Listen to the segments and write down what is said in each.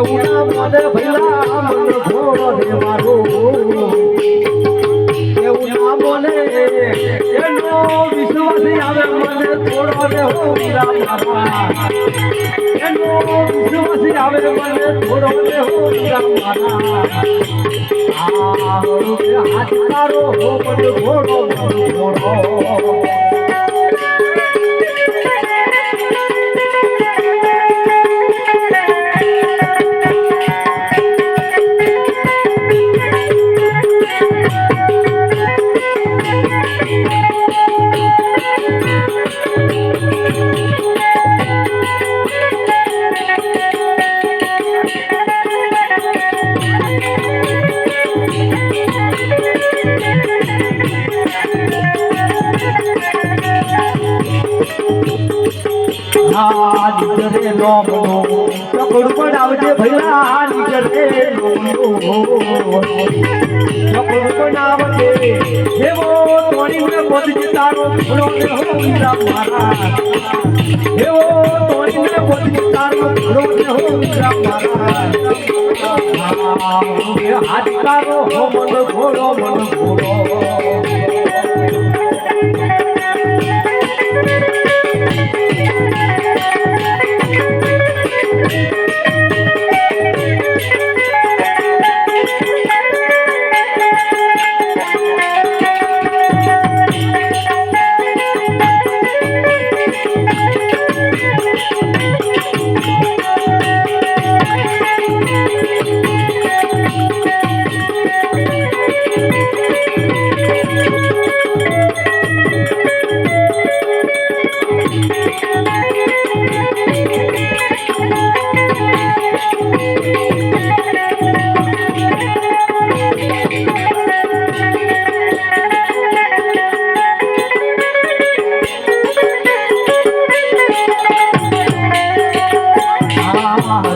ના મન ભલા ઘોડો આવે મને થોડો રે હો મારા એનો વિશ્વાસ હાથ તારો હો મન ઘોડો મન ઘોડો આ નીકળે લોમનો ચકડ પડાવજે ભૈલા નીકળે લોમનો કપડ પડાવજે એવો તોડીને બોલજે તારો ફૂલો ને હો મીરા મારા એવો તોડીને બોલજે તારો ફૂલો ને હો મીરા મારા હાથ તારો હો, મન ઘોડો મન ઘોડો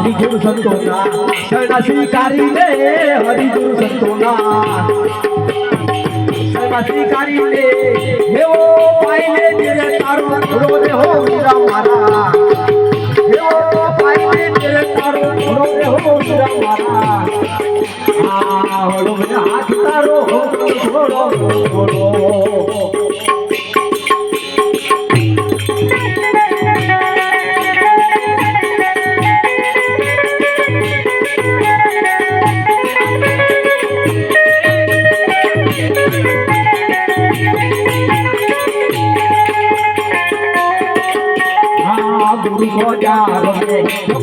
હરિગુરુ સંતોના શરણા સ્વીકારી લે હરિગુરુ સંતોના શરણા સ્વીકારી લે એવો લે તેરે તારો ઘોડો રે હો વીરા મારા એવો પાઈ લે તેરે તારો ઘોડો રે હો વીરા મારા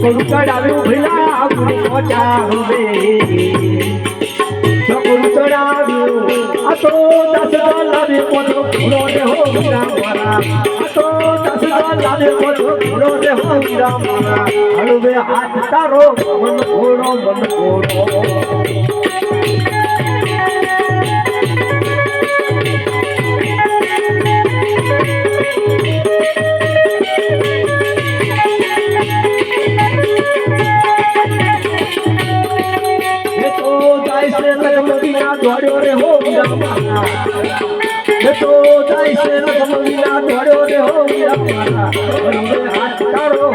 રે ગુરુ ચડાવ્યું ભલા ગુરુ મોજારો રે. ચડાવ્યું આ તો દસ લાવે પોતો ઘોડો રે હો વીરા મારા. આ તો દસ લાવે પોતો ઘોડો રે હો વીરા મારા. હળવે હાથ તારો, મન ઘોડો મન ઘોડો. લગમગીના દોડ્યો રે હો વીરા મારા એ તો જાય છે લગમગીના દોડ્યો રે હો હળવે હાથ ઘોડો